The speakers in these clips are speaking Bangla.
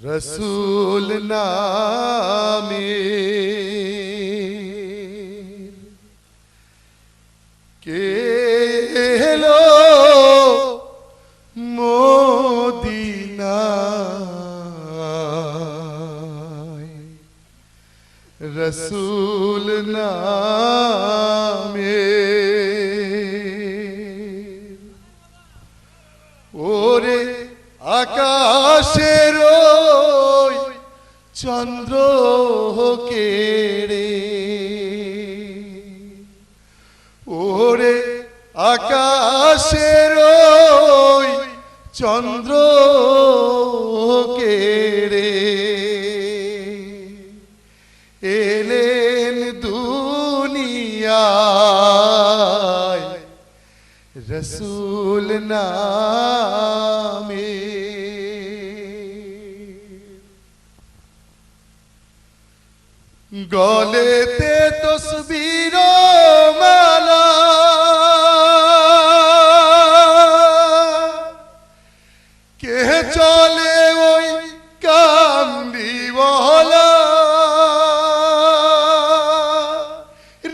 রসুল নামে কে এলো মদিনায় রসুল নামে চন্দ্র কেড়ে। ওরে আকাশের চন্দ্র কেড়ে। এলেন দুনিয়ায় রসুল নামে গলেতে তসবির মালা। কে চলে ওই কামলি বলা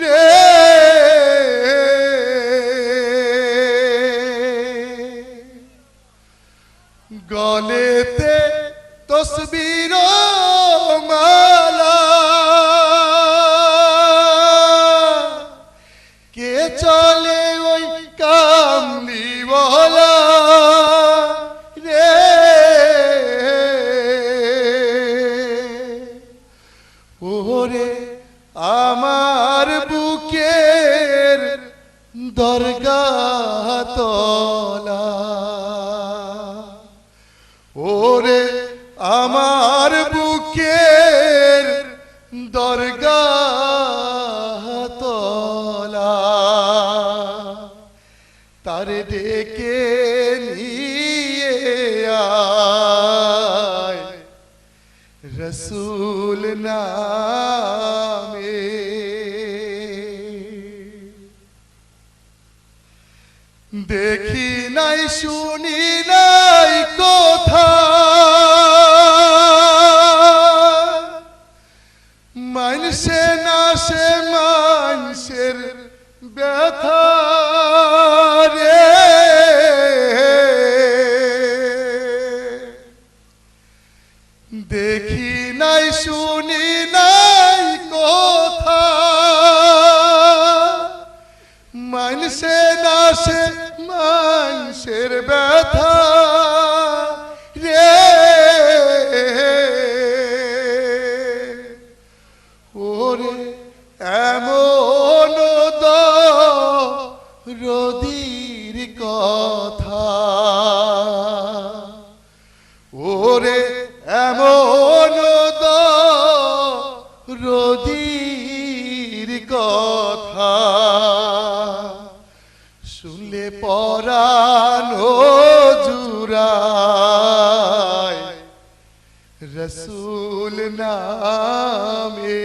রে। গলেতে তসবির মালা। কে চলে ওই কামলি বলা? রে। ওরে আমার বুকের দরগা তলা। ওরে আমার বুকের দরগা ডেকে নিয়ে আয়। রসুল নামে। দেখি নাই, শুনি নাই কথা। মানসে না সে মানুষের ব্যথা রে। দেখি নাই শুনি নাই কথা। মানসে না এমন রদির কথা শুনলে পরানো জুরায় রসুল নামে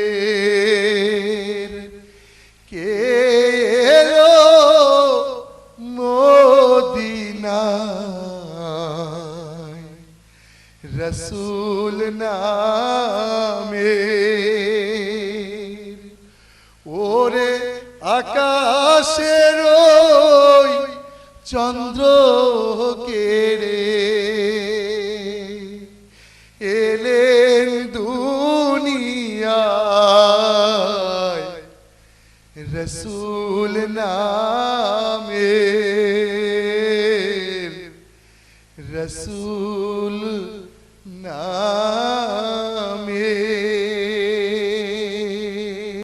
রসুল নামে। ওরে আকাশের চন্দ্র কেড়ে এলেন দুনিয়ায় রসুল নামে। রসুল No.